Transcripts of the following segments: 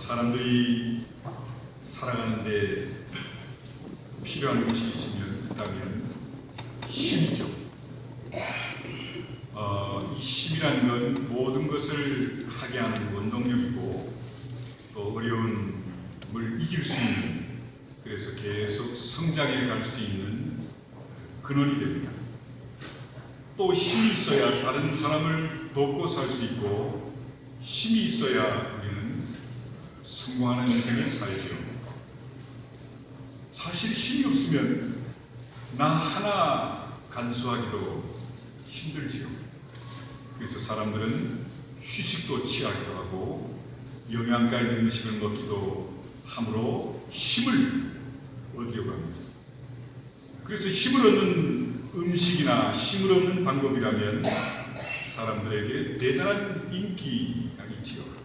사람들이 살아가는데 필요한 것이 있으면 있다면 힘이죠. 어, 이 힘이라는 건 모든 것을 하게 하는 원동력이고 또 어려움을 이길 수 있는 그래서 계속 성장해 갈 수 있는 근원이 됩니다. 또 힘이 있어야 다른 사람을 돕고 살 수 있고 힘이 있어야 성공하는 인생을 살죠. 사실 힘이 없으면 나 하나 간수하기도 힘들지요. 그래서 사람들은 휴식도 취하기도 하고 영양가 있는 음식을 먹기도 함으로 힘을 얻으려고 합니다. 그래서 힘을 얻는 음식이나 힘을 얻는 방법이라면 사람들에게 대단한 인기가 있지요.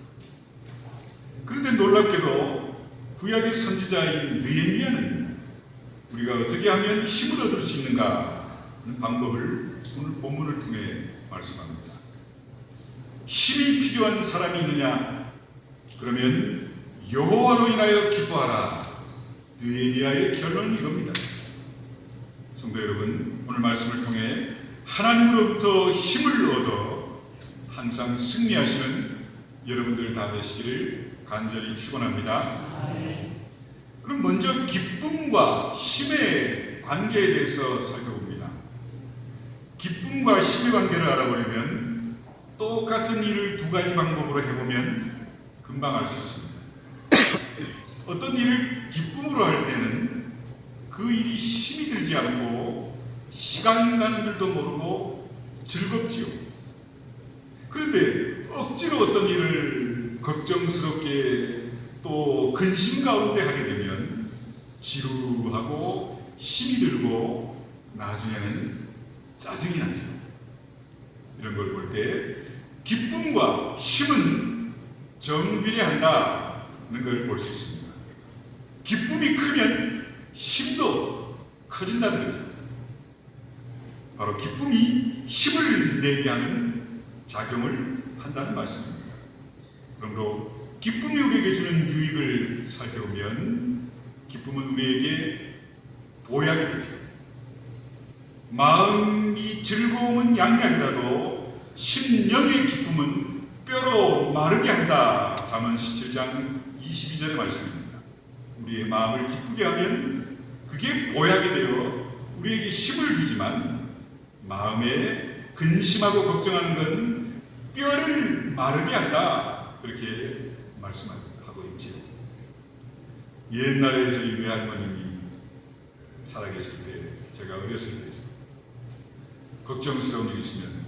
그런데 놀랍게도 구약의 선지자인 느헤미야는 우리가 어떻게 하면 힘을 얻을 수 있는가 하는 방법을 오늘 본문을 통해 말씀합니다. 힘이 필요한 사람이 있느냐? 그러면 여호와로 인하여 기뻐하라. 느헤미야의 결론은 이겁니다. 성도 여러분, 오늘 말씀을 통해 하나님으로부터 힘을 얻어 항상 승리하시는 여러분들 다 되시기를 간절히 축원합니다. 그럼 먼저 기쁨과 힘의 관계에 대해서 살펴봅니다. 기쁨과 힘의 관계를 알아보려면 똑같은 일을 두 가지 방법으로 해보면 금방 알 수 있습니다. 어떤 일을 기쁨으로 할 때는 그 일이 힘이 들지 않고 시간 가는 줄도 모르고 즐겁지요. 그런데 억지로 어떤 일을 걱정스럽게 또 근심 가운데 하게 되면 지루하고 힘이 들고 나중에는 짜증이 나죠. 이런 걸 볼 때 기쁨과 힘은 정비례한다는 걸 볼 수 있습니다. 기쁨이 크면 힘도 커진다는 거죠. 바로 기쁨이 힘을 내게 하는 작용을 한다는 말씀입니다. 그러므로 기쁨이 우리에게 주는 유익을 살펴보면 기쁨은 우리에게 보약이 되죠. 마음이 즐거움은 양양이라도 심령의 기쁨은 뼈로 마르게 한다. 잠언 17장 22절의 말씀입니다. 우리의 마음을 기쁘게 하면 그게 보약이 되어 우리에게 힘을 주지만 마음에 근심하고 걱정하는 건 뼈를 마르게 한다. 그렇게 말씀하고 있지요. 옛날에 저희 외할머님이 살아계실 때 제가 어렸을 때죠. 걱정스러운 일이 있으면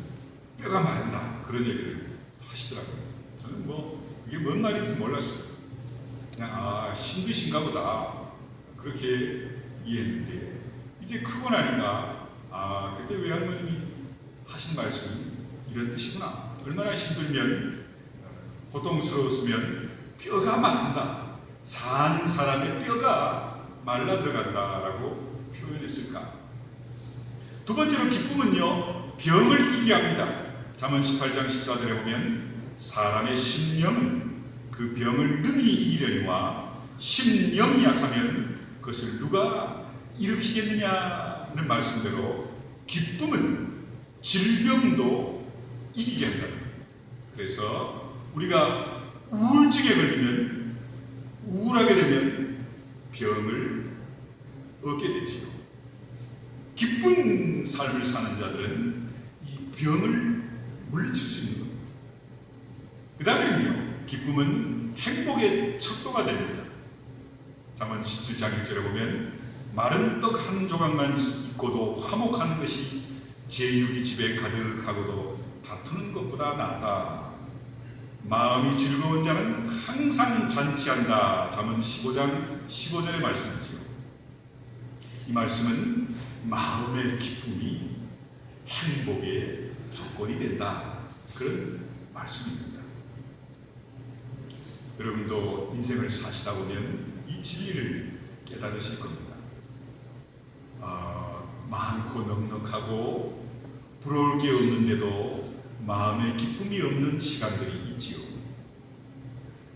뼈가 마른다. 그런 얘기를 하시더라고요. 저는 뭐 그게 뭔 말인지 몰랐어요. 그냥 아 힘드신가 보다. 그렇게 이해했는데 이제 크고 나니까 아 그때 외할머님이 하신 말씀이 이런 뜻이구나. 얼마나 힘들면 고통스러웠으면 뼈가 마른다. 산 사람의 뼈가 말라 들어간다라고 표현했을까? 두 번째로 기쁨은요 병을 이기게 합니다. 잠언 18장 14절에 보면 사람의 심령은 그 병을 능히 이기려니와 심령이 약하면 그것을 누가 일으키겠느냐는 말씀대로 기쁨은 질병도 이기게 한다. 그래서 우리가 우울증에 걸리면 우울하게 되면 병을 얻게 되지요. 기쁜 삶을 사는 자들은 이 병을 물리칠 수 있는 겁니다. 그 다음에요, 기쁨은 행복의 척도가 됩니다. 잠언 17장 1절에 보면 마른 떡 한 조각만 있고도 화목하는 것이 제육이 집에 가득하고도 다투는 것보다 낫다. 마음이 즐거운 자는 항상 잔치한다. 잠언 15장 15절의 말씀이지요. 이 말씀은 마음의 기쁨이 행복의 조건이 된다. 그런 말씀입니다. 여러분도 인생을 사시다 보면 이 진리를 깨달으실 겁니다. 어, 많고 넉넉하고 부러울 게 없는데도 마음에 기쁨이 없는 시간들이 있지요.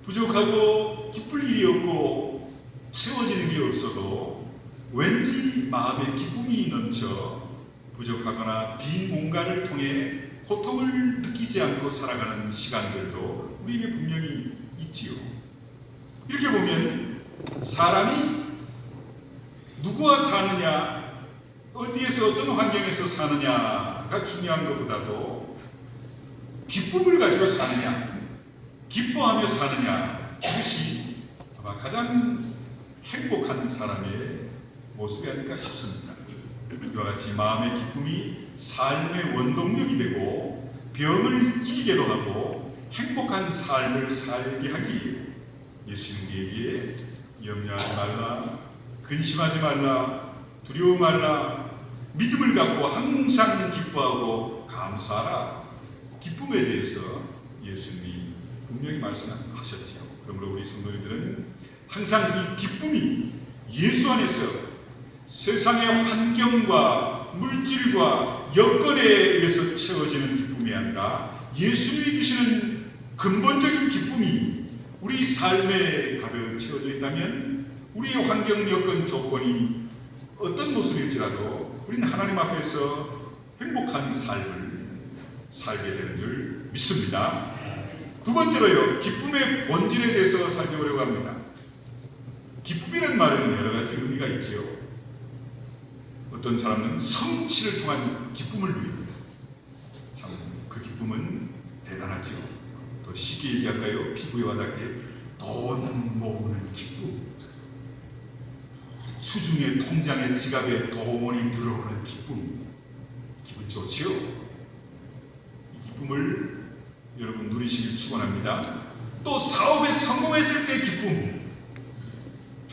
부족하고 기쁠 일이 없고 채워지는 게 없어도 왠지 마음에 기쁨이 넘쳐 부족하거나 빈 공간을 통해 고통을 느끼지 않고 살아가는 시간들도 우리에게 분명히 있지요. 이렇게 보면 사람이 누구와 사느냐, 어디에서 어떤 환경에서 사느냐가 중요한 것보다도 기쁨을 가지고 사느냐, 기뻐하며 사느냐, 이것이 아마 가장 행복한 사람의 모습이 아닐까 싶습니다. 이와 같이 마음의 기쁨이 삶의 원동력이 되고 병을 이기게도 하고 행복한 삶을 살게 하기 예수님 우리에게 염려하지 말라, 근심하지 말라, 두려워 말라, 믿음을 갖고 항상 기뻐하고 감사하라. 기쁨에 대해서 예수님이 분명히 말씀하셨죠. 그러므로 우리 성도님들은 항상 이 기쁨이 예수 안에서 세상의 환경과 물질과 여건에 의해서 채워지는 기쁨이 아니라 예수님이 주시는 근본적인 기쁨이 우리 삶에 가득 채워져 있다면 우리의 환경 여건 조건이 어떤 모습일지라도 우리는 하나님 앞에서 행복한 삶을 살게 되는 줄 믿습니다. 두 번째로요, 기쁨의 본질에 대해서 살펴보려고 합니다. 기쁨이라는 말에는 여러 가지 의미가 있지요. 어떤 사람은 성취를 통한 기쁨을 누립니다. 참, 그 기쁨은 대단하죠. 더 쉽게 얘기할까요? 피부에 와닿게 돈 모으는 기쁨. 수중에 통장에 지갑에 돈이 들어오는 기쁨. 기분 좋지요? 이 기쁨을 여러분 누리시길 축원합니다. 또 사업에 성공했을 때 기쁨.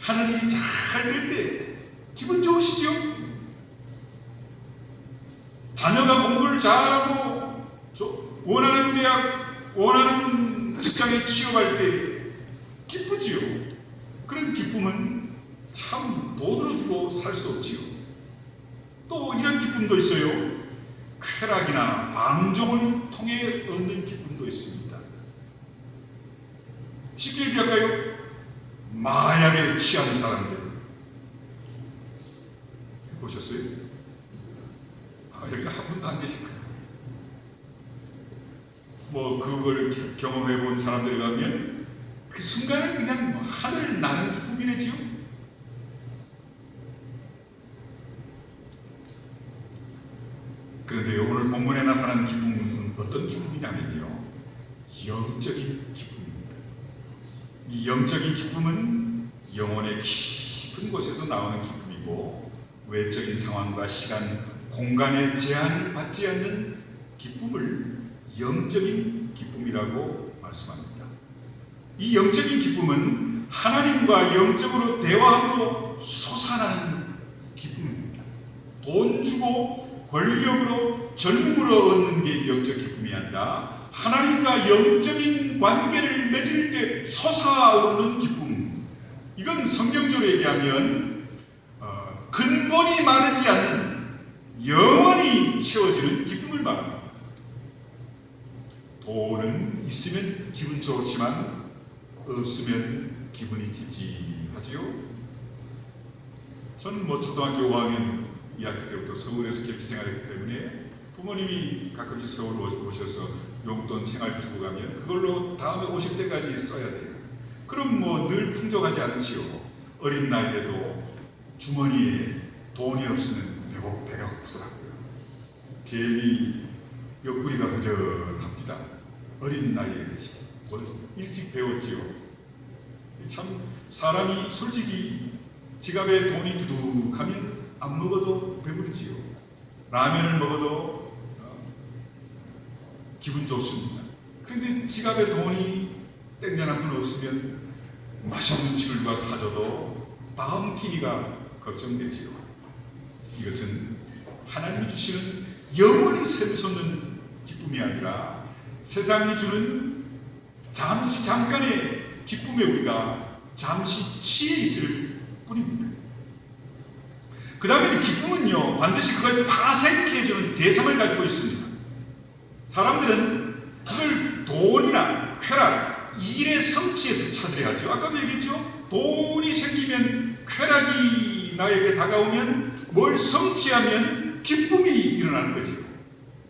하는 일이 잘 될 때 기분 좋으시죠? 자녀가 공부를 잘하고 저- 원하는 대학, 원하는 직장에 취업할 때 기쁘지요. 그런 기쁨은 참 돈으로 주고 살 수 없지요. 또 이런 기쁨도 있어요. 쾌락이나 방종을 통해 얻는 기쁨도 있습니다. 쉽게 얘기할까요? 마약에 취한 사람들 보셨어요? 아, 여기 한 분도 안 계실 거예요. 뭐 그걸 기- 경험해 본 사람들에 가면 그 순간은 그냥 뭐 하늘 나는 기쁨이래지요. 그런데 오늘 본문에 나타난 기쁨은 어떤 기쁨이냐면요. 영적인 기쁨입니다. 이 영적인 기쁨은 영혼의 깊은 곳에서 나오는 기쁨이고 외적인 상황과 시간, 공간에 제한을 받지 않는 기쁨을 영적인 기쁨이라고 말씀합니다. 이 영적인 기쁨은 하나님과 영적으로 대화함으로 솟아나는 기쁨입니다. 돈 주고 권력으로 젊음으로 얻는 게 영적 기쁨이 아니라 하나님과 영적인 관계를 맺을 때 솟아오르는 기쁨. 이건 성경적으로 얘기하면 어, 근본이 마르지 않는 영원히 채워지는 기쁨을 말합니다. 돈은 있으면 기분 좋지만 없으면 기분이 찝찝하지요. 저는 뭐 초등학교 5학년 2학기 때부터 서울에서 객지 생활했기 때문에 부모님이 가끔씩 서울 오- 오셔서 용돈 생활비 주고 가면 그걸로 다음에 오실 때까지 써야 돼요. 그럼 뭐 늘 풍족하지 않지요. 어린 나이에도 주머니에 돈이 없으면 배고 배가 고프더라고요. 괜히 옆구리가 허전합니다. 어린 나이에 뭘 일찍 배웠지요. 참 사람이 솔직히 지갑에 돈이 두둑하면 안 먹어도 배부르지요. 라면을 먹어도 어, 기분 좋습니다. 그런데 지갑에 돈이 땡전 한 푼 없으면 맛있는 집을 가 사줘도 다음 끼니가 걱정되지요. 이것은 하나님이 주시는 영원히 샘솟는 기쁨이 아니라 세상이 주는 잠시 잠깐의 기쁨에 우리가 잠시 취해 있을 뿐입니다. 그 다음에 기쁨은요 반드시 그걸 파생해주는 대상을 가지고 있습니다. 사람들은 그걸 돈이나 쾌락, 일의 성취에서 찾으려 하죠. 아까도 얘기했죠. 돈이 생기면 쾌락이 나에게 다가오면 뭘 성취하면 기쁨이 일어나는 거죠.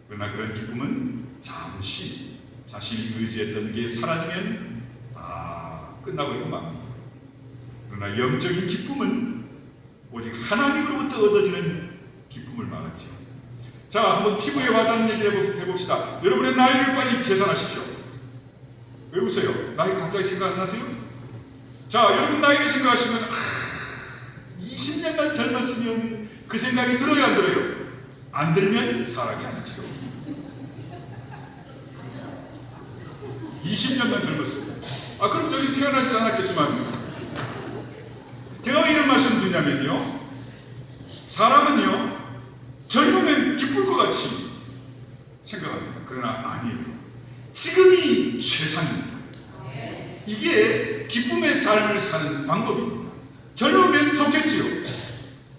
그러나 그런 기쁨은 잠시 자신이 의지했던 게 사라지면 다 끝나버리고 맙니다. 그러나 영적인 기쁨은 오직 하나님으로부터 얻어지는 기쁨을 말하죠. 자, 한번 피부에 와닿는 얘기를 해봅시다. 여러분의 나이를 빨리 계산하십시오. 왜 웃어요? 나이 갑자기 생각 안 나세요? 자, 여러분 나이를 생각하시면 아, 20년만 젊었으면 그 생각이 들어요, 안 들어요? 안 들면 사람이 아니죠. 20년만 젊었어요. 아, 그럼 저기 태어나지 않았겠지만 제가 왜 이런 말씀 드냐면요. 사람은요, 젊으면 기쁠 것 같이 생각합니다. 그러나 아니에요. 지금이 최상입니다. 이게 기쁨의 삶을 사는 방법입니다. 젊으면 좋겠지요.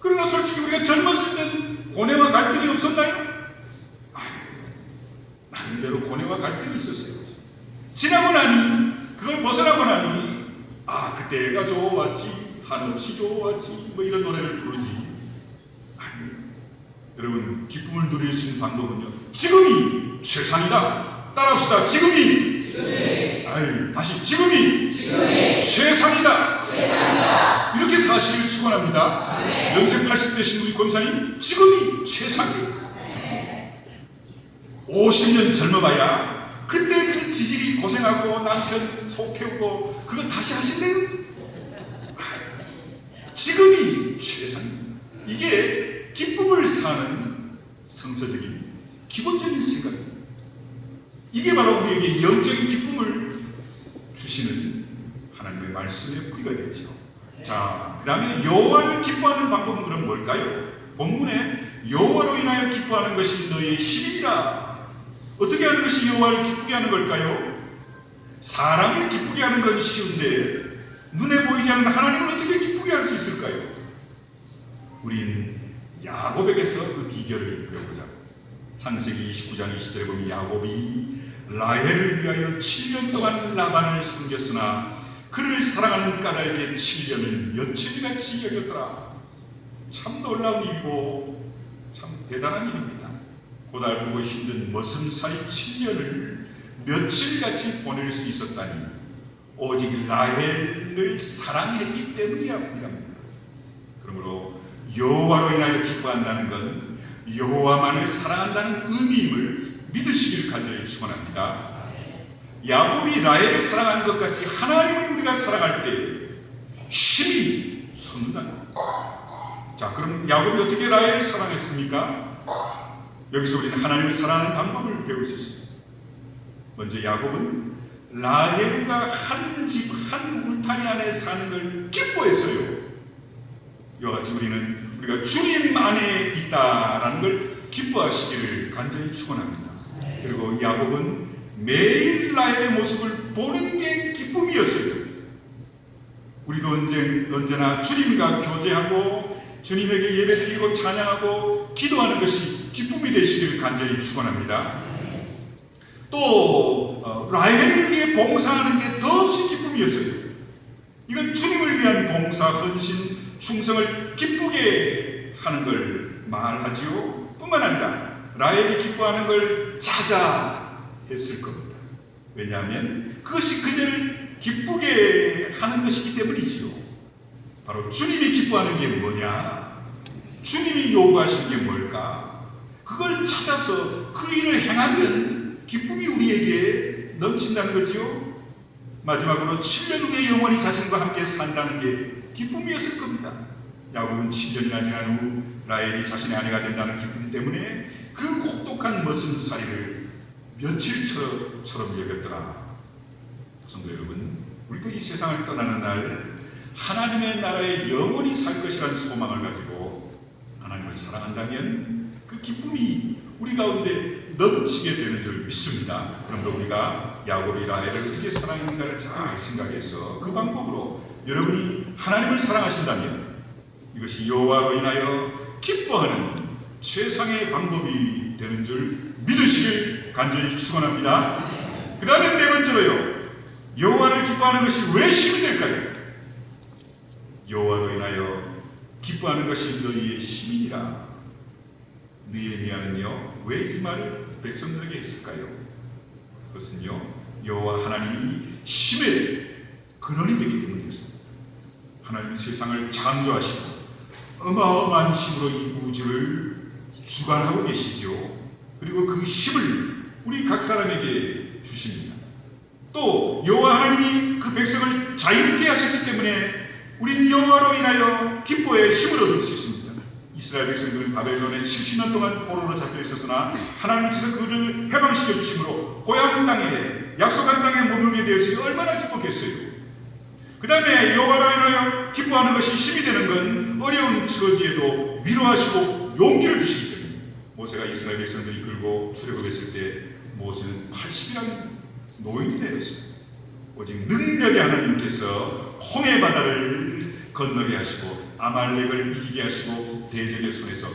그러나 솔직히 우리가 젊었을 땐 고뇌와 갈등이 없었나요? 나름대로 고뇌와 갈등이 있었어요. 지나고 나니, 그걸 벗어나고 나니, 아, 그때가 좋았지, 한없이 좋았지, 뭐 이런 노래를 부르지. 아니에요. 여러분, 기쁨을 누릴 수 있는 방법은요, 지금이 최상이다. 따라합시다. 지금이. 아유, 다시 지금이. 최상이다. 이렇게 사실을 축원합니다. 연세 80 되신 우리 권사님, 지금이 최상이에요. 50년 젊어봐야 그때 그 지질이 고생하고 남편 속 태우고 그거 다시 하실래요? 지금이 최상입니다. 이게 기쁨을 사는 성서적인 기본적인 생각입니다. 이게 바로 우리에게 영적인 기쁨을 주시는 하나님의 말씀의 뿌리가 되죠. 자, 그 다음에 여호와를 기뻐하는 방법은 뭘까요? 본문에 여호와로 인하여 기뻐하는 것이 너의 힘이라. 어떻게 하는 것이 여호와를 기쁘게 하는 걸까요? 사람을 기쁘게 하는 건 쉬운데 눈에 보이지 않는 하나님을 어떻게 기쁘게 할 수 있을까요? 우린 야곱에게서 그 비결을 배워보자. 창세기 29장 20절에 보면 야곱이 라헬을 위하여 7년 동안 라반을 섬겼으나 그를 사랑하는 까닭에 7년을 며칠같이 여겼더라. 참 놀라운 일이고 참 대단한 일입니다. 고달프고 힘든 머슴살이 7년을 며칠같이 보낼 수 있었다니 오직 라헬을 사랑했기 때문이랍니다. 그러므로 여호와로 인하여 기뻐한다는 건 여호와만을 사랑한다는 의미임을 믿으시길 간절히 축원합니다. 야곱이 라헬을 사랑한 것 같이 하나님을 우리가 사랑할 때 힘이 솟는다는 것. 자, 그럼 야곱이 어떻게 라헬을 사랑했습니까? 여기서 우리는 하나님을 사랑하는 방법을 배울 수 있습니다. 먼저 야곱은 라헬과 한 집, 한 울타리 안에 사는 걸 기뻐했어요. 같이 우리는 우리가 주님 안에 있다라는 걸 기뻐하시기를 간절히 축원합니다. 그리고 야곱은 매일 라헬의 모습을 보는 게 기쁨이었어요. 우리도 언제, 언제나 주님과 교제하고 주님에게 예배드리고 찬양하고 기도하는 것이 기쁨이 되시기를 간절히 축원합니다. 또 어, 위해 봉사하는 게 더없이 기쁨이었어요. 이건 주님을 위한 봉사, 헌신, 충성을 기쁘게 하는 걸 말하지요. 뿐만 아니라 라헬이 기뻐하는 걸 찾아 했을 겁니다. 왜냐하면 그것이 그녀를 기쁘게 하는 것이기 때문이지요. 바로 주님이 기뻐하는 게 뭐냐? 주님이 요구하시는 게 뭘까? 그걸 찾아서 그 일을 행하면 기쁨이 우리에게 넘친다는 거지요. 마지막으로 7년 후에 영원히 자신과 함께 산다는 게 기쁨이었을 겁니다. 야곱은 7년이나 지난 후 라헬이 자신의 아내가 된다는 기쁨 때문에 그 혹독한 머슴살이를 며칠처럼 여겼더라. 성도 여러분, 우리도 이 세상을 떠나는 날 하나님의 나라에 영원히 살 것이라는 소망을 가지고 하나님을 사랑한다면 그 기쁨이 우리 가운데 넘치게 되는 줄 믿습니다. 그러므로 우리가 야곱이 라헬을 어떻게 사랑했는가를 잘 생각해서 그 방법으로 여러분이 하나님을 사랑하신다면 이것이 여호와로 인하여 기뻐하는 최상의 방법이 되는 줄 믿으시길 간절히 축원합니다. 그 다음에 네 번째로요. 여호와 기뻐하는 것이 왜 힘이 될까요? 여호와로 인하여 기뻐하는 것이 너희의 힘이니라. 느헤미야는요 왜 이 말을 백성들에게 했을까요? 그것은요 여호와 하나님이 힘의 근원이 되기 때문이었습니다. 하나님은 세상을 창조하시고 어마어마한 힘으로 이 우주를 주관하고 계시죠. 그리고 그 힘을 우리 각 사람에게 주십니다. 또 여호와 하나님이 그 백성을 자유케 하셨기 때문에 우린 여호와로 인하여 기뻐의 힘을 얻을 수 있습니다. 이스라엘 백성들은 바벨론에 70년 동안 포로로 잡혀 있었으나 하나님께서 그를 해방시켜 주심으로 고향 땅에 약속한 땅에 머물게 되었으니 얼마나 기뻤겠어요. 그 다음에 여호와로 인하여 기뻐하는 것이 힘이 되는 건 어려운 처지에도 위로하시고 용기를 주시기 때문에 모세가 이스라엘 백성들이 끌고 출애굽했을 때 모세는 80이라는 노인이 되었습니다. 오직 능력의 하나님께서 홍해 바다를 건너게 하시고 아말렉을 이기게 하시고 대적의 손에서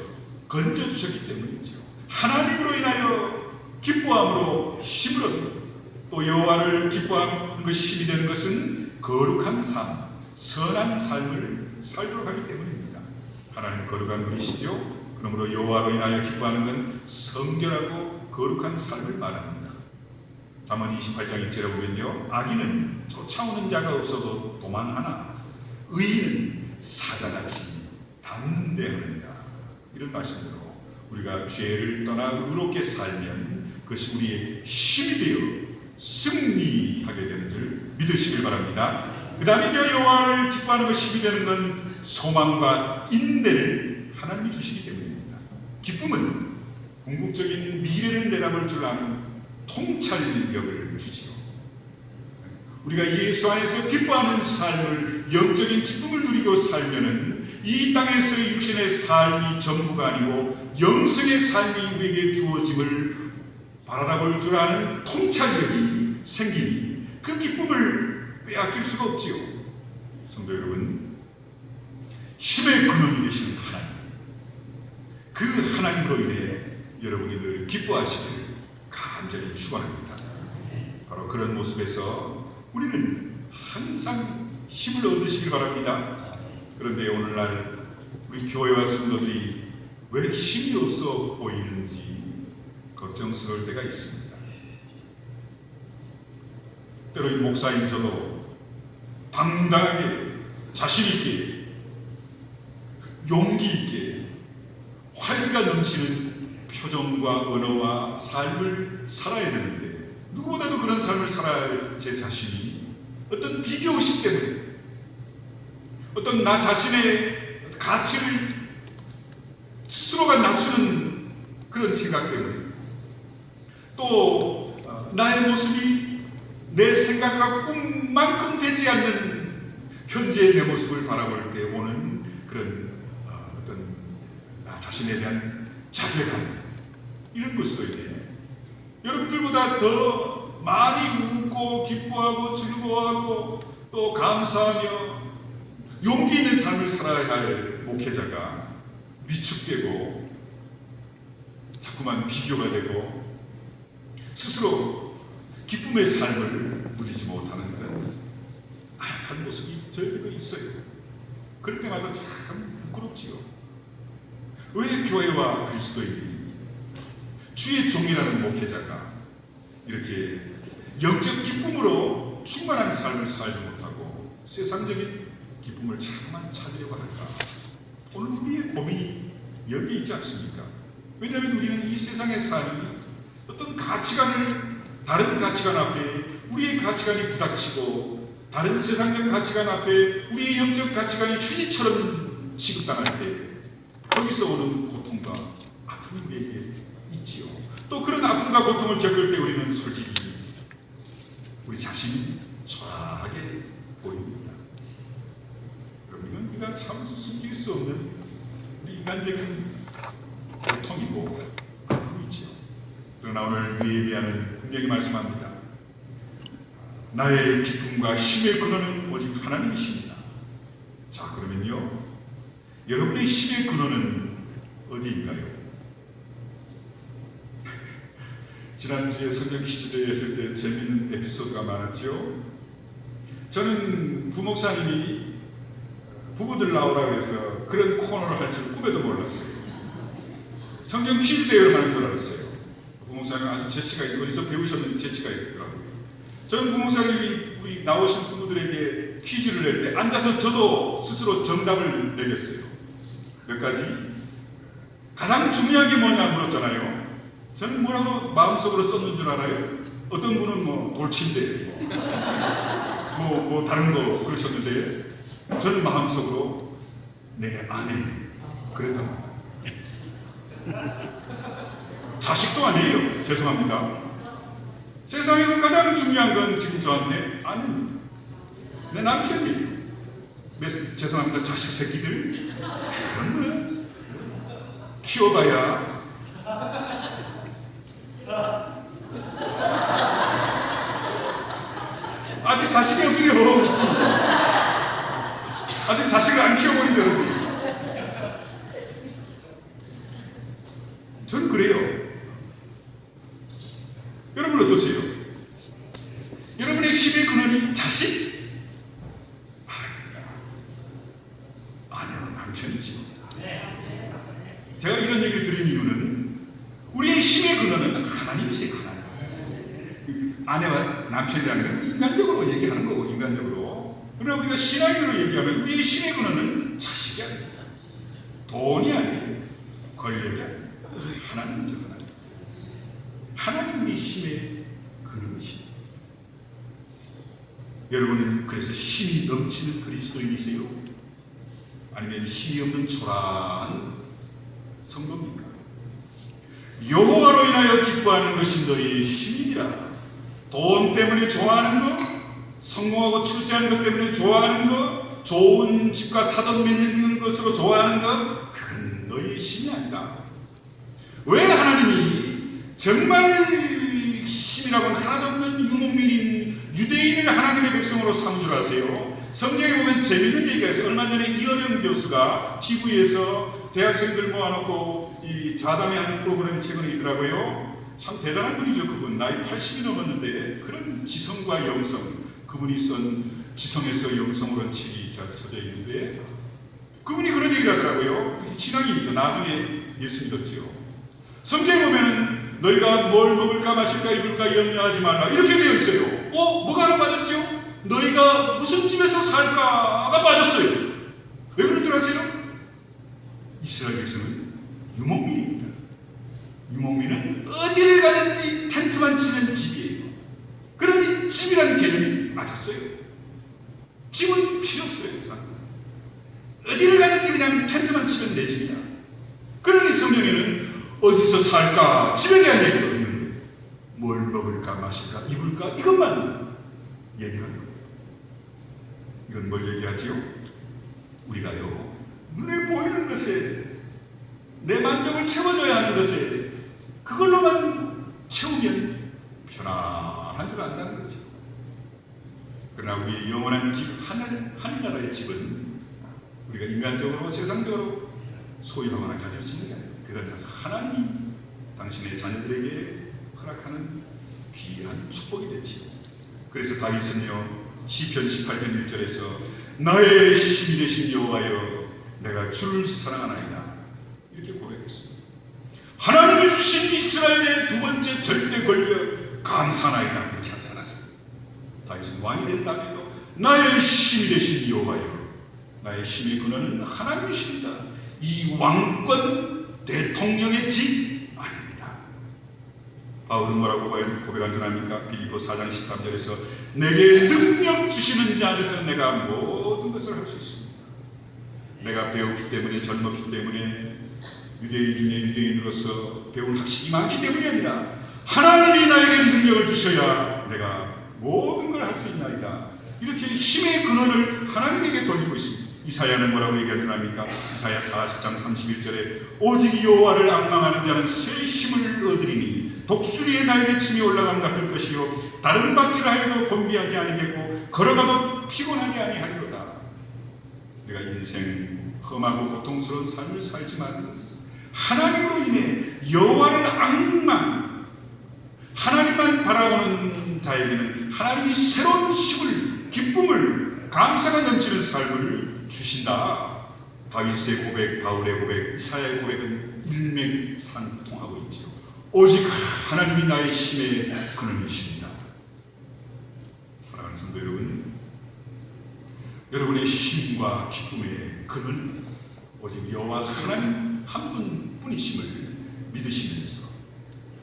건져 주셨기 때문이죠. 하나님으로 인하여 기뻐함으로 힘을 얻고 또 여호와를 기뻐하는 것이 힘이 되는 것은 거룩한 삶, 선한 삶을 살도록 하기 때문입니다. 하나님 거룩한 분이시죠. 그러므로 여호와로 인하여 기뻐하는 건 성결하고 거룩한 삶을 말합니다. 잠언 28장 1절에 보면요. 악인은 쫓아오는 자가 없어도 도망하나 의인은 사자같이 담대합니다. 이런 말씀으로 우리가 죄를 떠나 의롭게 살면 그것이 우리의 힘이 되어 승리하게 되는 줄 믿으시길 바랍니다. 그 다음에 여호와를 기뻐하는 것이 힘이 되는 건 소망과 인내를 하나님이 주시기 때문입니다. 기쁨은 궁극적인 미래를 내다볼 줄 아는 통찰력을 주지요. 우리가 예수 안에서 기뻐하는 삶을 영적인 기쁨을 누리고 살면은 이 땅에서의 육신의 삶이 전부가 아니고 영성의 삶이 우리에게 주어짐을 바라볼 줄 아는 통찰력이 생기니 그 기쁨을 빼앗길 수가 없지요. 성도 여러분, 힘의 근원이 되시는 하나님, 그 하나님으로 인해 여러분이 늘 기뻐하시기를 간절히 축원합니다. 바로 그런 모습에서 우리는 항상 힘을 얻으시길 바랍니다. 그런데 오늘날 우리 교회와 성도들이 왜 힘이 없어 보이는지 걱정스러울 때가 있습니다. 때로 이 목사인 저도 당당하게 자신 있게 용기 있게 활기가 넘치는 표정과 언어와 삶을 살아야 되는데 누구보다도 그런 삶을 살아야 할 제 자신이 어떤 비교의식 때문에 어떤 나 자신의 가치를 스스로가 낮추는 그런 생각 때문에 또 어, 나의 모습이 내 생각과 꿈만큼 되지 않는 현재의 내 모습을 바라볼 때 오는 그런 어, 어떤 나 자신에 대한 자괴감 이런 것으로 인해 여러분들보다 더 많이 웃고 기뻐하고 즐거워하고 또 감사하며 용기 있는 삶을 살아야 할 목회자가 위축되고 자꾸만 비교가 되고 스스로 기쁨의 삶을 누리지 못하는 그런 아약한 모습이 저에게도 있어요. 그럴 때마다 참 부끄럽지요. 왜 교회와 그리스도인이 주의 종이라는 목회자가 이렇게 영적 기쁨으로 충만한 삶을 살지 못하고 세상적인 기쁨을 자꾸만 찾으려고 할까? 오늘 우리의 고민이 여기 있지 않습니까? 왜냐하면 우리는 이 세상의 삶이 어떤 가치관을 다른 가치관 앞에 우리의 가치관이 부닥치고 다른 세상적 가치관 앞에 우리의 영적 가치관이 휴지처럼 취급당할 때 거기서 오는 고통과 아픔이 우리에게 있지요. 또 그런 아픔과 고통을 겪을 때 우리는 솔직히 우리 자신이 초라하게 보입니다. 참 숨길 수 없는 인간적인 고통이고 아픔이지요. 그러나 오늘 느헤미야는 분명히 말씀합니다. 나의 기쁨과 힘의 근원은 오직 하나님이십니다. 자 그러면요, 여러분의 힘의 근원은 어디인가요? 지난주에 성경 퀴즈대회 했을 때 재미있는 에피소드가 많았죠. 저는 부목사님이 부부들 나오라 그래서 그런 코너를 할 줄 꿈에도 몰랐어요. 성경 퀴즈 대회를 하는 줄 알았어요. 부목사님 아주 재치가 있고 어디서 배우셨는지 재치가 있더라고요. 저는 부목사님이 나오신 부부들에게 퀴즈를 낼 때 앉아서 저도 스스로 정답을 내겠어요. 몇 가지? 가장 중요한 게 뭐냐 물었잖아요. 저는 뭐라고 마음속으로 썼는 줄 알아요? 어떤 분은 뭐 돌침대, 뭐, 뭐 다른 거 그러셨는데 저는 마음속으로 내 아내 그랬단 말이에요. 자식도 아니에요. 죄송합니다. 세상에서 가장 중요한 건 지금 저한테 아내입니다. 내 남편이에요. 내- 죄송합니다. 자식 새끼들. 그건 뭐 키워봐야 아직 자식이 없으니 어렵지. 아직 자식을 안 키워버리죠, 그렇지? 저는 그래요. 여러분 어떠세요? 여러분의 힘의 근원이 자식? 아내와 남편이지. 제가 이런 얘기를 드린 이유는 우리의 힘의 근원은 하나님이세요, 하나님. 이 아내와 남편이라는 건 인간적으로 얘기하는 거고, 인간적으로. 그러나 우리가 신앙으로 얘기하면 우리의 힘의 근원은 자식이 아닙니다. 돈이 아니에요. 권력이 아니에요. 하나님. 하나님의 힘의 근원이십니다. 여러분은 그래서 힘이 넘치는 그리스도인이세요? 아니면 힘이 없는 초라한 성도입니까? 여호와로 인하여 기뻐하는 것이 너희의 힘이니라. 돈 때문에 좋아하는 것, 성공하고 출세하는 것 때문에 좋아하는 것, 좋은 집과 사돈 맺는 것으로 좋아하는 것, 그건 너희의 힘이 아니다. 왜 하나님이 정말 힘이라고는 하나도 없는 유목민인 유대인을 하나님의 백성으로 삼은 줄 아세요? 성경에 보면 재밌는 얘기가 있어요. 얼마 전에 이어령 교수가 TV에서 대학생들 모아놓고 이 좌담회 하는 프로그램 최근에 있더라고요. 참 대단한 분이죠 그분 나이 80이 넘었는데 그런 지성과 영성 그분이 쓴 지성에서 영성으로 책이 잘 써져 있는데 그분이 그런 얘기를 하더라고요. 신앙입니다. 나중에 예수 믿었지요. 성경에 보면은 너희가 뭘 먹을까 마실까 입을까 염려하지 말라 이렇게 되어 있어요. 어? 뭐가 하나 빠졌죠? 너희가 무슨 집에서 살까가 빠졌어요. 왜 그럴 줄 아세요? 이스라엘 백성은 유목민입니다. 유목민은 어디를 가든지 텐트만 치는 집이에요. 그러니 집이라는 개념이 맞았어요. 집은 필요 없어요, 항상. 어디를 가든지 그냥 텐트만 치면 내 집이야. 그러니 성경에는 어디서 살까? 집에 대한 얘기가 없는 뭘 먹을까, 마실까, 입을까? 이것만 얘기하는 거예요. 이건 뭘 얘기하지요? 우리가요, 눈에 보이는 것에 내 만족을 채워줘야 하는 것에 그걸로만 채우면 편안한 줄 안다는 거죠. 그러나 우리의 영원한 집, 하늘, 하늘나라의 집은 우리가 인간적으로, 세상적으로 소유하거나 가질 수 있는 게 아니에요. 그건 하나님이 당신의 자녀들에게 허락하는 귀한 축복이 됐지. 그래서 다윗은요, 시편 18편 1절에서 나의 힘이 되신 여호와여 내가 주를 사랑하나이다. 이렇게 고백했습니다. 하나님이 주신 이스라엘의 두 번째 절대 권력 감사나이다. 그렇게 하지 않았어요. 다윗은 왕이 된 다음에도 나의 힘이 되신 여호와여 나의 힘의 근원은 하나님이십니다. 이 왕권 대통령의 집 아닙니다. 바울은 뭐라고 고백한 줄 압니까? 빌리포 4장 13절에서 내게 능력 주시는 자 안에서 내가 모든 것을 할 수 있습니다. 내가 배웠기 때문에 젊었기 때문에 유대인 중에 유대인으로서 배운 학식이 많기 때문이 아니라 하나님이 나에게 능력을 주셔야 내가 모든 걸 할 수 있나이다. 이렇게 힘의 근원을 하나님에게 돌리고 있습니다. 이사야는 뭐라고 얘기하더랍니까? 이사야 40장 31절에 오직 여호와를 악망하는 자는 새 힘을 얻으리니 독수리의 날개침이 올라감 같을 것이요 다른 박질 하여도 곤비하지 아니하고 걸어가도 피곤하지 아니하리로다. 내가 인생 험하고 고통스러운 삶을 살지만 하나님으로 인해 여호와를 악망 하나님만 바라보는 자에게는 하나님이 새로운 힘을 기쁨을 감사가 넘치는 삶을 주신다. 다윗의 고백, 바울의 고백, 이사야의 고백은 일맥상통하고 있죠. 오직 하나님이 나의 힘의 근원이십니다. 사랑하는 성도 여러분, 여러분의 힘과 기쁨의 근원 오직 여호와 하나님 한 분뿐이심을 믿으시면서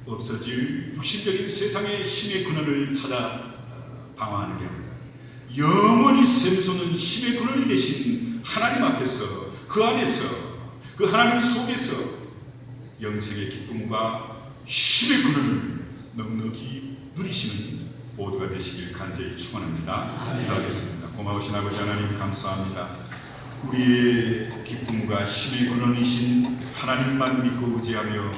없어질 육신적인 세상의 힘의 근원을 찾아 어, 방황하는 게 아니라 영원히 샘솟는 힘의 근원이 되신 하나님 앞에서 그 안에서 그 하나님 속에서 영생의 기쁨과 힘의 근원을 넉넉히 누리시는 모두가 되시길 간절히 축원합니다. 기도하겠습니다. 고마우신 아버지 하나님 감사합니다. 우리의 기쁨과 힘의 근원이신 하나님만 믿고 의지하며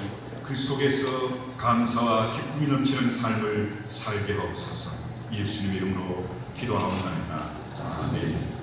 그 속에서 감사와 기쁨이 넘치는 삶을 살게 하옵소서. 예수님 이름으로 기도하옵나이다. 아멘.